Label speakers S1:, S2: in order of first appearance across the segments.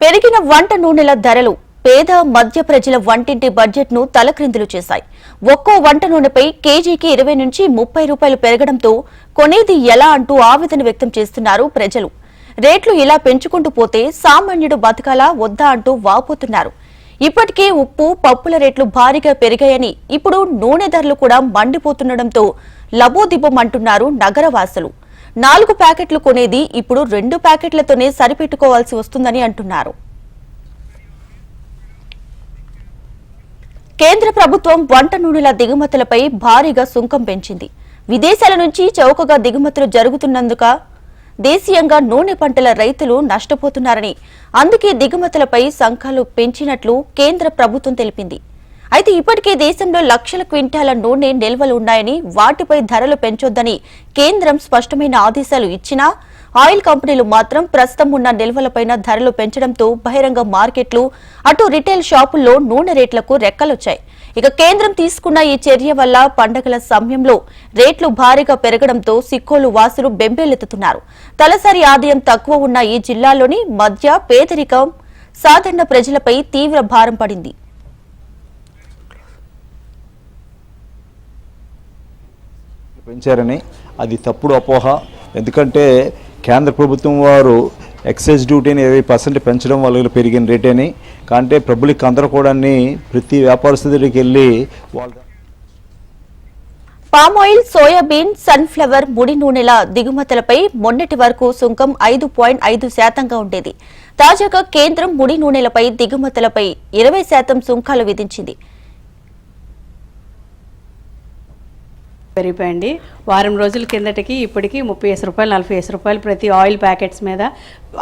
S1: పెరిగిన వంట నూనెల ధరలు పేద మధ్య ప్రజల వంటింటి బడ్జెట్ను తలక్రిందులు చేశాయి. ఒక్కో వంట నూనెపై కేజీకి ఇరవై నుంచి ముప్పై రూపాయలు పెరగడంతో కొనేది ఎలా అంటూ ఆవేదన వ్యక్తం చేస్తున్నారు ప్రజలు. రేట్లు ఇలా పెంచుకుంటూ పోతే సామాన్యుడు బతకాలా వద్దా అంటూ వాపోతున్నారు. ఇప్పటికే ఉప్పు పప్పుల రేట్లు భారీగా పెరిగాయని ఇప్పుడు నూనె ధరలు కూడా మండిపోతుండటంతో లబోదిబ్బమంటున్నారు నగరవాసులు. నాలుగు ప్యాకెట్లు కొనేది ఇప్పుడు రెండు ప్యాకెట్లతోనే సరిపెట్టుకోవాల్సి వస్తుందని అంటున్నారు. కేంద్ర ప్రభుత్వం వంట నూనెల దిగుమతులపై భారీగా సుంకం పెంచింది. విదేశాల నుంచి చౌకగా దిగుమతులు జరుగుతున్నందుక దేశీయంగా నూనె పంటల రైతులు నష్టపోతున్నారని అందుకే దిగుమతులపై సంఖ్యలు పెంచినట్లు కేంద్ర ప్రభుత్వం తెలిపింది. అయితే ఇప్పటికే దేశంలో లక్షల క్వింటాల నూనె నిల్వలు ఉన్నాయని వాటిపై ధరలు పెంచొద్దని కేంద్రం స్పష్టమైన ఆదేశాలు ఇచ్చినా ఆయిల్ కంపెనీలు మాత్రం ప్రస్తుతం ఉన్న నిల్వలపైన ధరలు పెంచడంతో బహిరంగ మార్కెట్లు అటు రిటైల్ షాపుల్లో నూనె రేట్లకు రెక్కలొచ్చాయి. ఇక కేంద్రం తీసుకున్న ఈ చర్య వల్ల పండగల సమయంలో రేట్లు భారీగా పెరగడంతో సిక్కోలు వాసులు బెంబేలెత్తుతున్నారు. తలసరి ఆదాయం తక్కువ ఉన్న ఈ జిల్లాలోని మధ్య పేదరికం సాధారణ ప్రజలపై తీవ్ర భారం పడింది.
S2: పెంచారని అది తప్పుడు అపోహ. ఎందుకంటే కేంద్ర ప్రభుత్వం వారు ఎక్సైజ్ డ్యూటీని ఇరవై పర్సెంట్ పెంచడం వల్ల పెరిగిన రేటేని కాంటే పబ్లిక్ అందరూ కూడా ప్రతి వ్యాపారస్తుడికి వెళ్ళి వాళ్ళ
S1: పామాయిల్ సోయాబీన్ సన్ఫ్లవర్ ముడి నూనెల దిగుమతులపై మొన్నటి వరకు సుంకం ఐదు పాయింట్ ఐదు శాతంగా ఉండేది. తాజాగా కేంద్రం ముడి నూనెలపై దిగుమతులపై ఇరవై శాతం సుంకాలు విధించింది.
S3: పెరిగిపోయింది. వారం రోజుల కిందటికి ఇప్పటికి ముప్పై వేసి రూపాయలు నలభై వేసి రూపాయలు ప్రతి ఆయిల్ ప్యాకెట్స్ మీద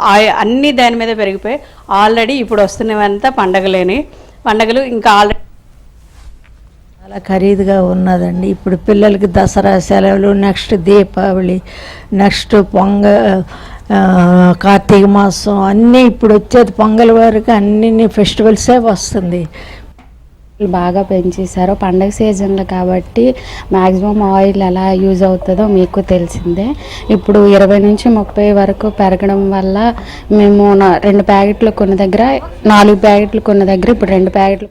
S3: ఆయి- అన్ని దాని మీద పెరిగిపోయి ఆల్రెడీ ఇప్పుడు వస్తున్నవంతా పండగలేని పండగలు ఇంకా ఆల్రెడీ
S4: చాలా ఖరీదుగా ఉన్నదండి. ఇప్పుడు పిల్లలకి దసరా సెలవులు నెక్స్ట్ దీపావళి నెక్స్ట్ పొంగ కార్తీక మాసం అన్నీ ఇప్పుడు వచ్చేది పొంగల్ వరకు అన్ని ఫెస్టివల్సే వస్తుంది.
S5: బాగా పెంచేశారు పండగ సీజన్లో కాబట్టి మ్యాక్సిమం ఆయిల్ ఎలా యూజ్ అవుతుందో మీకు తెలిసిందే. ఇప్పుడు ఇరవై నుంచి ముప్పై వరకు పెరగడం వల్ల మేము నా- రెండు ప్యాకెట్లు కొన్న దగ్గర నాలుగు ప్యాకెట్లు కొన్న దగ్గర ఇప్పుడు రెండు ప్యాకెట్లు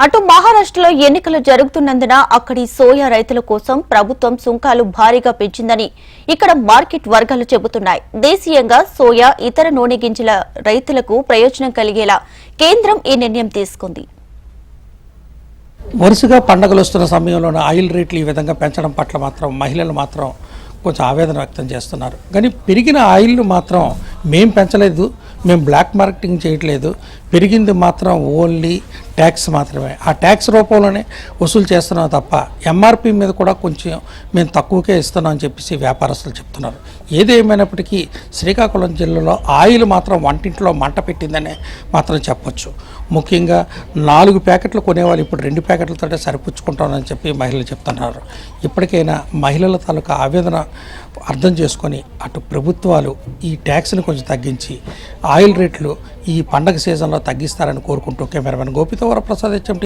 S1: అటు మహారాష్ట్రలో ఎన్నికలు జరుగుతున్నందున అక్కడి సోయా రైతుల కోసం ప్రభుత్వం సుంకాలు భారీగా పెంచిందని ఇక్కడ మార్కెట్ వర్గాలు చెబుతున్నాయి. దేశీయంగా సోయా ఇతర నూనె గింజల రైతులకు ప్రయోజనం కలిగేలా కేంద్రం ఈ నిర్ణయం తీసుకుంది.
S6: వరుసగా పండగలు వస్తున్న సమయంలోనే ఆయిల్ రేట్లు ఈ విధంగా పెంచడం పట్ల మాత్రం మహిళలు మాత్రం కొంచెం ఆవేదన వ్యక్తం చేస్తున్నారు. కానీ పెరిగిన ఆయిల్ను మాత్రం మేం పెంచలేదు మేము బ్లాక్ మార్కెటింగ్ చేయట్లేదు. పెరిగింది మాత్రం ఓన్లీ ట్యాక్స్ మాత్రమే. ఆ ట్యాక్స్ రూపంలోనే వసూలు చేస్తున్నాం తప్ప ఎంఆర్పి మీద కూడా కొంచెం మేము తక్కువకే ఇస్తున్నాం అని చెప్పేసి వ్యాపారస్తులు చెప్తున్నారు. ఏదేమైనప్పటికీ శ్రీకాకుళం జిల్లాలో ఆయిల్ మాత్రం వంటింట్లో మంట పెట్టిందనే మాత్రం చెప్పొచ్చు. ముఖ్యంగా నాలుగు ప్యాకెట్లు కొనేవాళ్ళు ఇప్పుడు రెండు ప్యాకెట్లతోటే సరిపుచ్చుకుంటామని చెప్పి మహిళలు చెప్తున్నారు. ఇప్పటికైనా మహిళల తాలూకా ఆవేదన అర్థం చేసుకొని అటు ప్రభుత్వాలు ఈ ట్యాక్స్ని కొంచెం తగ్గించి ఆయిల్ రేట్లు ఈ పండగ సీజన్లో తగ్గిస్తారని కోరుకుంటూ కెమెరామెన్ గోపితో వరప్రసాద్ హెచ్ఎంటి